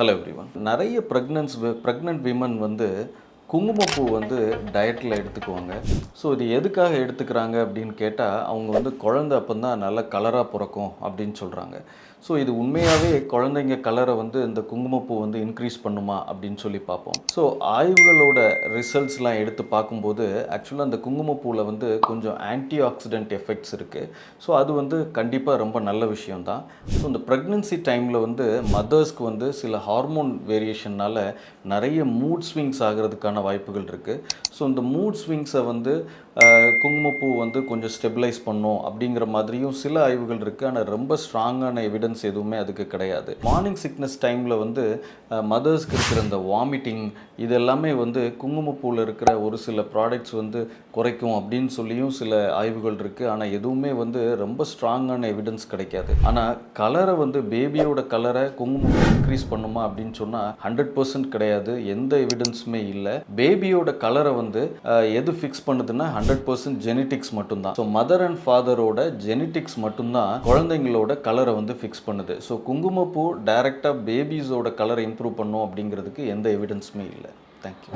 Hello everyone நிறைய ப்ரெக்னன்ஸ் pregnant women வந்து குங்குமப்பூ வந்து டயட்டில் எடுத்துக்குவாங்க ஸோ இது எதுக்காக எடுத்துக்கிறாங்க அப்படின்னு கேட்டால் அவங்க வந்து குழந்தை அப்போ தான் நல்ல கலராக பிறக்கும் அப்படின்னு சொல்கிறாங்க ஸோ இது உண்மையாகவே குழந்தைங்க கலரை வந்து இந்த குங்குமப்பூ வந்து இன்க்ரீஸ் பண்ணுமா அப்படின்னு சொல்லி பார்ப்போம். ஸோ ஆய்வுகளோட ரிசல்ட்ஸ்லாம் எடுத்து பார்க்கும்போது ஆக்சுவலாக அந்த குங்குமப்பூவில் வந்து கொஞ்சம் ஆன்டி ஆக்சிடென்ட் எஃபெக்ட்ஸ் இருக்குது ஸோ அது வந்து கண்டிப்பாக ரொம்ப நல்ல விஷயம் தான் ஸோ இந்த ப்ரெக்னென்சி டைமில் வந்து மதர்ஸ்க்கு வந்து சில ஹார்மோன் வேரியேஷன்னால் நிறைய மூட் ஸ்விங்ஸ் ஆகிறதுக்கான வாய்ப்புகள் இருக்குது ஸோ இந்த மூட் ஸ்விங்ஸை வந்து குங்குமப்பூ வந்து கொஞ்சம் ஸ்டெபிலைஸ் பண்ணும் அப்படிங்கிற மாதிரியும் சில ஆய்வுகள் இருக்குது ஆனால் ரொம்ப ஸ்ட்ராங்கான எவிடன்ஸ் எதுவுமே அதுக்கு கிடையாது. மார்னிங் சிக்னஸ் டைமில் வந்து மதர்ஸ்க்கு இருக்கிற இந்த வாமிட்டிங் இது எல்லாமே வந்து குங்குமப்பூவில் இருக்கிற ஒரு சில ப்ராடக்ட்ஸ் வந்து குறைக்கும் அப்படின்னு சொல்லியும் சில ஆய்வுகள் இருக்குது ஆனால் எதுவுமே வந்து ரொம்ப ஸ்ட்ராங்கான எவிடன்ஸ் கிடைக்காது. ஆனால் கலரை வந்து பேபியோட கலரை குங்குமப்பூ இன்க்ரீஸ் பண்ணுமா அப்படின்னு சொன்னால் ஹண்ட்ரட் பர்சன்ட் கிடையாது. எந்த எவிடன்ஸுமே இல்லை. பேபியோட கலரை வந்து எது ஃபிக்ஸ் பண்ணுதுன்னா ஹண்ட்ரட் பர்சன்ட் ஜெனட்டிக்ஸ் மட்டும்தான். ஸோ மதர் அண்ட் ஃபாதரோட ஜெனட்டிக்ஸ் மட்டும்தான் குழந்தைங்களோட கலரை வந்து ஃபிக்ஸ் பண்ணுது. ஸோ குங்குமப்பூ டைரெக்டாக பேபிஸோட கலரை இம்ப்ரூவ் பண்ணும் அப்படிங்கிறதுக்கு எந்த எவிடன்ஸுமே இல்லை. தேங்க்யூ